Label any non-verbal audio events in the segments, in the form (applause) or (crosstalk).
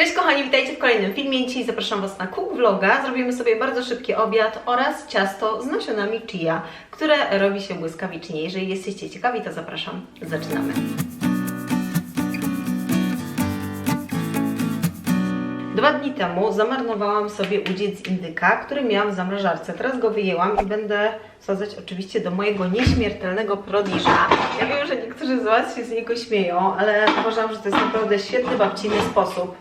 Cześć kochani, witajcie w kolejnym filmie. Dzisiaj zapraszam Was na cook vloga. Zrobimy sobie bardzo szybki obiad oraz ciasto z nasionami chia, które robi się błyskawicznie. Jeżeli jesteście ciekawi, to zapraszam. Zaczynamy. Dwa dni temu zamarnowałam sobie udziec indyka, który miałam w zamrażarce. Teraz go wyjęłam i będę wsadzać oczywiście do mojego nieśmiertelnego prodiża. Ja wiem, że niektórzy z Was się z niego śmieją, ale uważam, że to jest naprawdę świetny babciny sposób.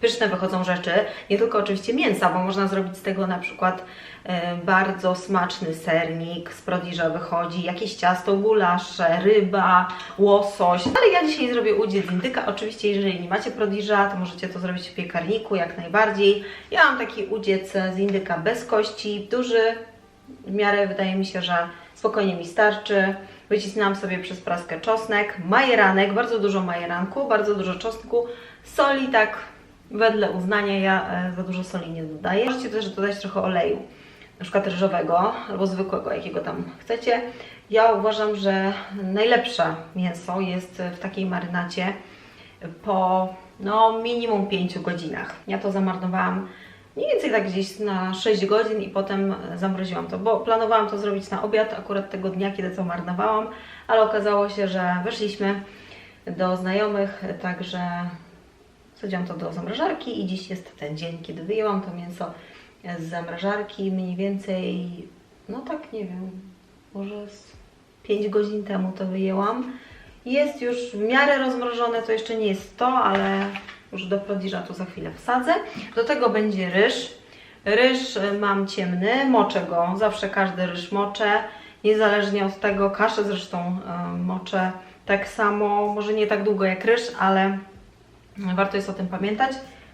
Pyszne wychodzą rzeczy, nie tylko oczywiście mięsa, bo można zrobić z tego na przykład e, bardzo smaczny sernik, z prodiża wychodzi, jakieś ciasto, gulasze, ryba, łosoś. Ale ja dzisiaj zrobię udział z indyka. Oczywiście, jeżeli nie macie prodiża, to możecie to zrobić w piekarniku, jak najbardziej. Ja mam taki udziec z indyka bez kości, duży, w miarę wydaje mi się, że spokojnie mi starczy. Wycisnęłam sobie przez praskę czosnek, majeranek, bardzo dużo majeranku, bardzo dużo czosnku, soli tak wedle uznania, ja e, za dużo soli nie dodaję. Możecie też dodać trochę oleju, na przykład ryżowego albo zwykłego, jakiego tam chcecie. Ja uważam, że najlepsze mięso jest w takiej marynacie po no, minimum 5 godzinach. Ja to zamarnowałam mniej więcej tak gdzieś na 6 godzin i potem zamroziłam to, bo planowałam to zrobić na obiad akurat tego dnia, kiedy to marnowałam, ale okazało się, że weszliśmy do znajomych, także wsadziłam to do zamrażarki i dziś jest ten dzień, kiedy wyjęłam to mięso z zamrażarki mniej więcej, no tak nie wiem, może z 5 godzin temu to wyjęłam. Jest już w miarę rozmrożone, to jeszcze nie jest to, ale już do prodiża tu za chwilę wsadzę. Do tego będzie ryż. Ryż y, mam ciemny, moczę go, zawsze każdy ryż moczę, niezależnie od tego, kaszę zresztą y, moczę tak samo, może nie tak długo jak ryż, ale warto jest o tym pamiętać.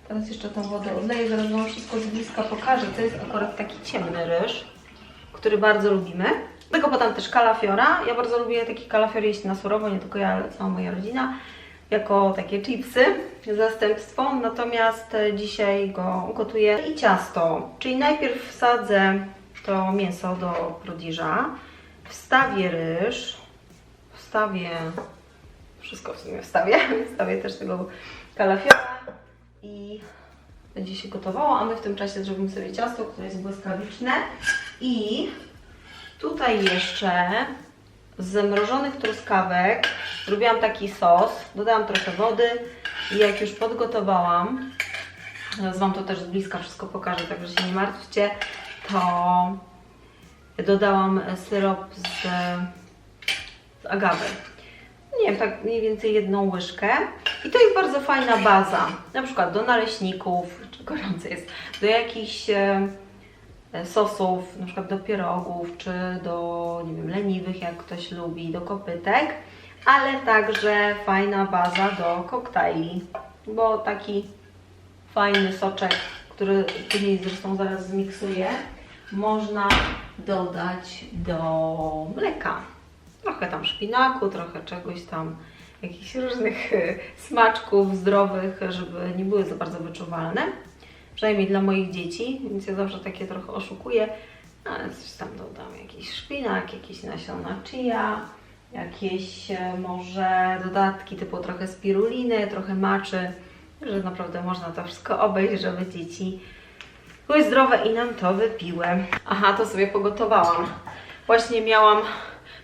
Teraz jeszcze tą wodę odleję, zaraz Wam wszystko z bliska pokażę. To jest akurat taki ciemny ryż, który bardzo lubimy. Tego podam też kalafiora. Ja bardzo lubię taki kalafior jeść na surowo, nie tylko ja, ale cała moja rodzina jako takie chipsy, zastępstwo. Natomiast e, dzisiaj go ugotuję i ciasto. Czyli najpierw wsadzę to mięso do prodiża, wstawię ryż, wstawię wszystko w sumie wstawię, (laughs) wstawię też tego kalafiora i będzie się gotowało, a my w tym czasie zrobimy sobie ciasto, które jest błyskawiczne. I tutaj jeszcze z zamrożonych truskawek. Zrobiłam taki sos, dodałam trochę wody i jak już podgotowałam, teraz Wam to też z bliska wszystko pokażę, także się nie martwcie, to dodałam syrop z, z agawy. Nie wiem, tak mniej więcej jedną łyżkę. I to jest bardzo fajna baza, na przykład do naleśników, czy gorące jest, do jakichś e, sosów, na przykład do pierogów, czy do, nie wiem, leniwych, jak ktoś lubi, do kopytek, ale także fajna baza do koktajli, bo taki fajny soczek, który później zresztą zaraz zmiksuję, można dodać do mleka. Trochę tam szpinaku, trochę czegoś tam, jakichś różnych e, smaczków zdrowych, żeby nie były za bardzo wyczuwalne przynajmniej dla moich dzieci, więc ja zawsze takie trochę oszukuję, ale coś tam dodam, jakiś szpinak, jakieś nasiona chia, jakieś e, może dodatki typu trochę spiruliny, trochę maczy, że naprawdę można to wszystko obejść, żeby dzieci były zdrowe i nam to wypiły. Aha, to sobie pogotowałam. Właśnie miałam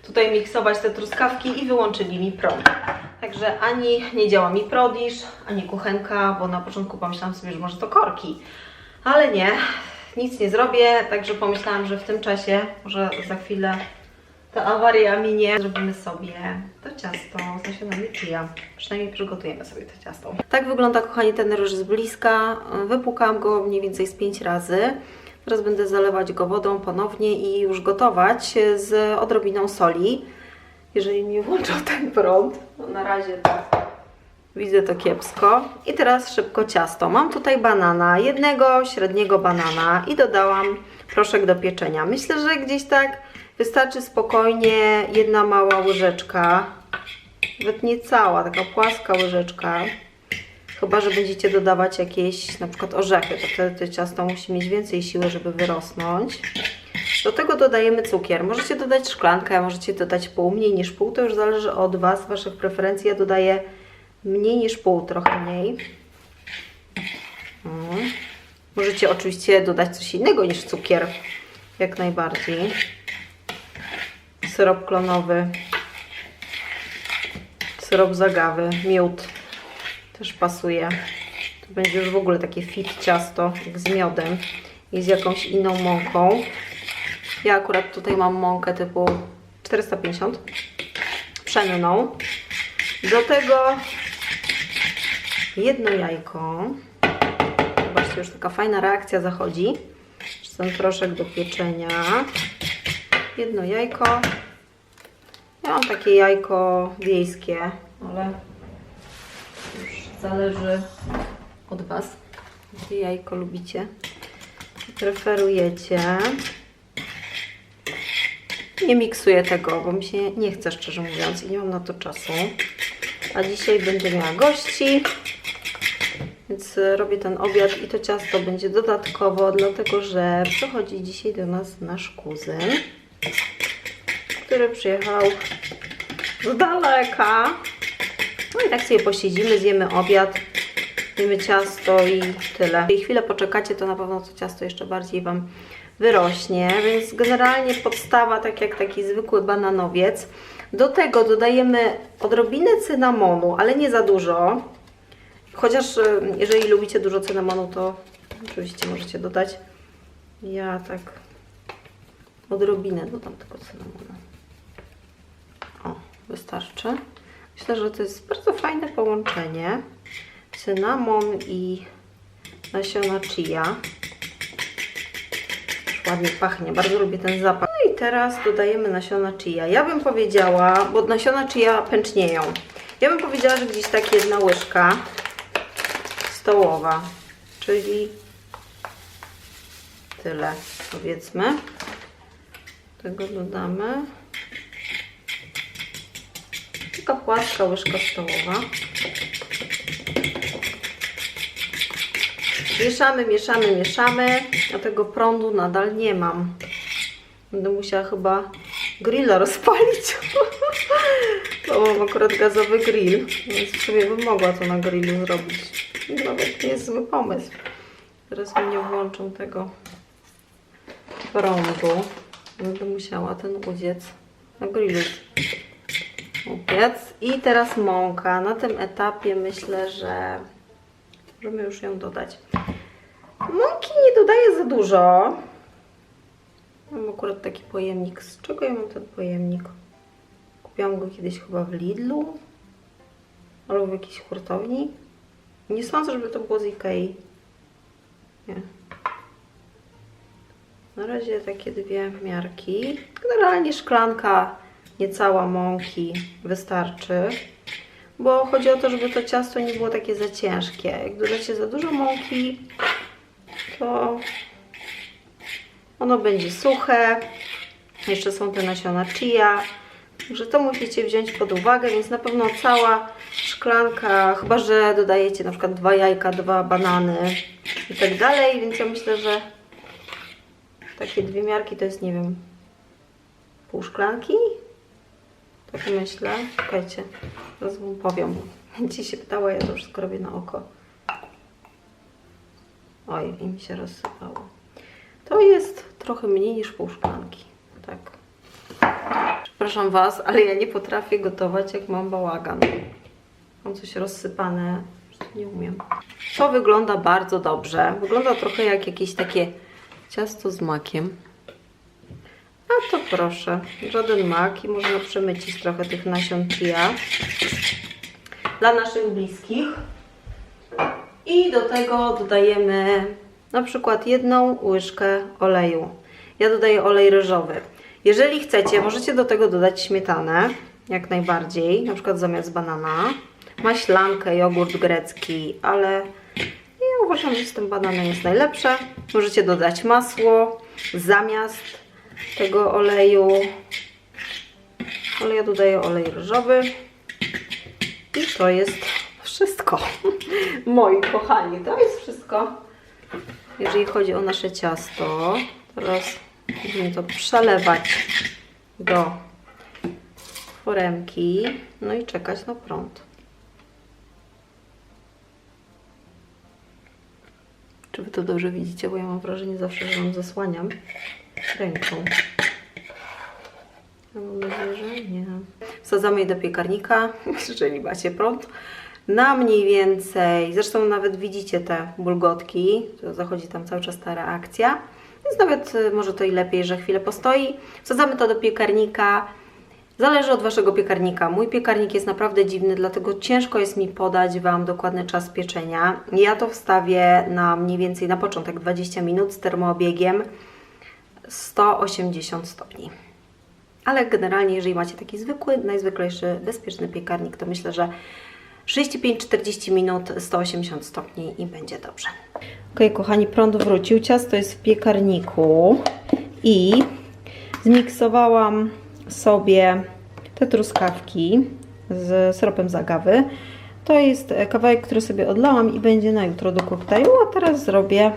tutaj miksować te truskawki i wyłączyli mi prąd. Także ani nie działa mi prodisz, ani kuchenka, bo na początku pomyślałam sobie, że może to korki. Ale nie, nic nie zrobię, także pomyślałam, że w tym czasie, może za chwilę ta awaria minie, zrobimy sobie to ciasto z nasionami chia. Przynajmniej przygotujemy sobie to ciasto. Tak wygląda, kochani, ten ryż z bliska. Wypłukałam go mniej więcej z 5 razy. Teraz będę zalewać go wodą ponownie i już gotować z odrobiną soli. Jeżeli mi włączą ten prąd, no na razie tak widzę to kiepsko. I teraz szybko ciasto. Mam tutaj banana, jednego średniego banana i dodałam proszek do pieczenia. Myślę, że gdzieś tak wystarczy spokojnie jedna mała łyżeczka, nawet nie cała, taka płaska łyżeczka. Chyba, że będziecie dodawać jakieś na przykład orzechy, to wtedy to ciasto musi mieć więcej siły, żeby wyrosnąć. Do tego dodajemy cukier. Możecie dodać szklankę, możecie dodać pół, mniej niż pół, to już zależy od Was, Waszych preferencji. Ja dodaję mniej niż pół, trochę mniej. Możecie oczywiście dodać coś innego niż cukier, jak najbardziej. Syrop klonowy, syrop zagawy, miód też pasuje. To będzie już w ogóle takie fit ciasto, jak z miodem i z jakąś inną mąką. Ja akurat tutaj mam mąkę typu 450 pszenną. Do tego jedno jajko. Zobaczcie, już taka fajna reakcja zachodzi. Ten proszek do pieczenia. Jedno jajko. Ja mam takie jajko wiejskie, ale zależy od Was, jakie jajko lubicie, preferujecie. Nie miksuję tego, bo mi się nie chce, szczerze mówiąc, i nie mam na to czasu. A dzisiaj będę miała gości, więc robię ten obiad i to ciasto będzie dodatkowo, dlatego że przychodzi dzisiaj do nas nasz kuzyn, który przyjechał z daleka. No i tak sobie posiedzimy, zjemy obiad, zjemy ciasto i tyle. Jeśli chwilę poczekacie, to na pewno to ciasto jeszcze bardziej Wam wyrośnie, więc generalnie podstawa, tak jak taki zwykły bananowiec. Do tego dodajemy odrobinę cynamonu, ale nie za dużo. Chociaż y, jeżeli lubicie dużo cynamonu, to oczywiście możecie dodać. Ja tak odrobinę dodam tego cynamonu. O, wystarczy. Myślę, że to jest bardzo fajne połączenie. Cynamon i nasiona chia. Ładnie pachnie, bardzo lubię ten zapach. No i teraz dodajemy nasiona chia. Ja bym powiedziała, bo nasiona chia pęcznieją. Ja bym powiedziała, że gdzieś tak jedna łyżka stołowa, czyli tyle powiedzmy. Tego dodamy. Taka płaska łyżka stołowa. Mieszamy, mieszamy, mieszamy. A tego prądu nadal nie mam. Będę musiała chyba grilla rozpalić. (laughs) Bo mam akurat gazowy grill, więc w sumie bym mogła to na grillu zrobić. Nawet nie jest zły pomysł. Teraz mi nie włączą tego prądu. Będę musiała ten udziec na grillu upiec. I teraz mąka. Na tym etapie myślę, że możemy już ją dodać. Mąki nie dodaję za dużo. Mam akurat taki pojemnik. Z czego ja mam ten pojemnik? Kupiłam go kiedyś chyba w Lidlu albo w jakiejś hurtowni. Nie sądzę, żeby to było z Ikei. Nie. Na razie takie dwie miarki. Generalnie szklanka niecała mąki wystarczy. Bo chodzi o to, żeby to ciasto nie było takie za ciężkie. Jak dodacie za dużo mąki, to ono będzie suche. Jeszcze są te nasiona chia. Także to musicie wziąć pod uwagę, więc na pewno cała szklanka, chyba że dodajecie na przykład dwa jajka, dwa banany i tak dalej, więc ja myślę, że takie dwie miarki to jest, nie wiem, pół szklanki? Myślę. Czekajcie, zaraz wam powiem. Ci się pytała, ja to wszystko robię na oko. Oj, i mi się rozsypało. To jest trochę mniej niż pół szklanki. Tak. Przepraszam Was, ale ja nie potrafię gotować, jak mam bałagan. Mam coś rozsypane, nie umiem. To wygląda bardzo dobrze. Wygląda trochę jak jakieś takie ciasto z makiem. To proszę, żaden mak i można przemycić trochę tych nasion chia dla naszych bliskich. I do tego dodajemy na przykład jedną łyżkę oleju. Ja dodaję olej ryżowy. Jeżeli chcecie, możecie do tego dodać śmietanę, jak najbardziej, na przykład zamiast banana, maślankę, jogurt grecki, ale ja uważam, że z tym bananem jest najlepsze. Możecie dodać masło zamiast tego oleju, ale ja dodaję olej ryżowy i to jest wszystko. (laughs) Moi kochani, to jest wszystko. Jeżeli chodzi o nasze ciasto, teraz będziemy to przelewać do foremki, no i czekać na prąd. Czy Wy to dobrze widzicie? Bo ja mam wrażenie zawsze, że Wam zasłaniam ręką. Ja Mam nadzieję, że nie. Wsadzamy je do piekarnika, (laughs) jeżeli macie prąd. Na mniej więcej, zresztą nawet widzicie te bulgotki, to zachodzi tam cały czas ta reakcja. Więc nawet y, może to i lepiej, że chwilę postoi. Wsadzamy to do piekarnika. Zależy od Waszego piekarnika. Mój piekarnik jest naprawdę dziwny, dlatego ciężko jest mi podać Wam dokładny czas pieczenia. Ja to wstawię na mniej więcej na początek 20 minut z termoobiegiem 180 stopni. Ale generalnie, jeżeli macie taki zwykły, najzwyklejszy, bezpieczny piekarnik, to myślę, że 35-40 minut, 180 stopni i będzie dobrze. Ok, kochani, prąd wrócił. Ciasto jest w piekarniku i zmiksowałam sobie te truskawki z syropem z agawy. To jest kawałek, który sobie odlałam i będzie na jutro do koktajlu, a teraz zrobię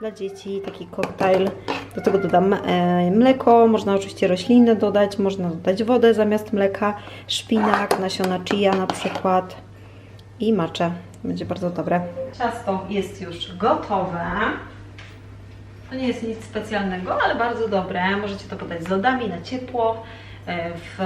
dla dzieci taki koktajl. Do tego dodam e, mleko, można oczywiście roślinne dodać, można dodać wodę zamiast mleka, szpinak, nasiona chia na przykład i maczę. Będzie bardzo dobre. Ciasto jest już gotowe. To nie jest nic specjalnego, ale bardzo dobre. Możecie to podać z lodami na ciepło, e, w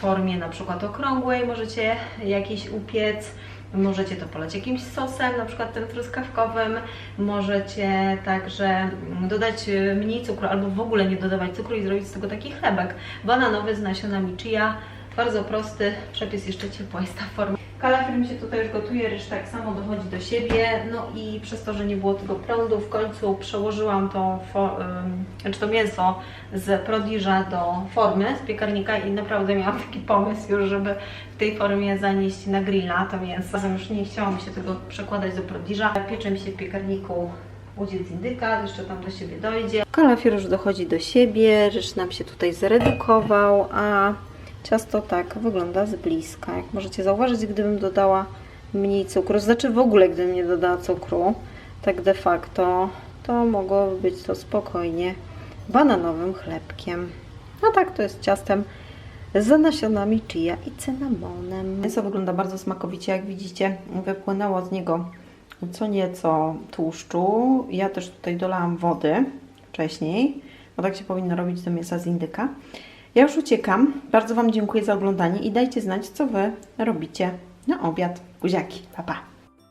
formie na przykład okrągłej możecie jakiś upiec. Możecie to polać jakimś sosem, na przykład tym truskawkowym. Możecie także dodać e, mniej cukru albo w ogóle nie dodawać cukru i zrobić z tego taki chlebek bananowy z nasionami chia. Bardzo prosty, przepis jeszcze ciepła jest ta forma. Kalafior mi się tutaj już gotuje, ryż tak samo dochodzi do siebie. No i przez to, że nie było tego prądu, w końcu przełożyłam to, znaczy to mięso z prodiża do formy z piekarnika i naprawdę miałam taki pomysł już, żeby w tej formie zanieść na grilla to mięso. Zatem już nie chciałam się tego przekładać do prodiża. Piecze mi się w piekarniku udziec indyka, jeszcze tam do siebie dojdzie. Kalafior już dochodzi do siebie, ryż nam się tutaj zredukował, a ciasto tak wygląda z bliska. Jak możecie zauważyć, gdybym dodała mniej cukru, znaczy w ogóle gdybym nie dodała cukru, tak de facto, to mogłoby być to spokojnie bananowym chlebkiem. A tak to jest ciastem z nasionami chia i cynamonem. Mięso wygląda bardzo smakowicie, jak widzicie, wypłynęło z niego co nieco tłuszczu. Ja też tutaj dolałam wody wcześniej, bo tak się powinno robić do mięsa z indyka. Ja już uciekam. Bardzo Wam dziękuję za oglądanie i dajcie znać, co Wy robicie na obiad. Buziaki, pa pa!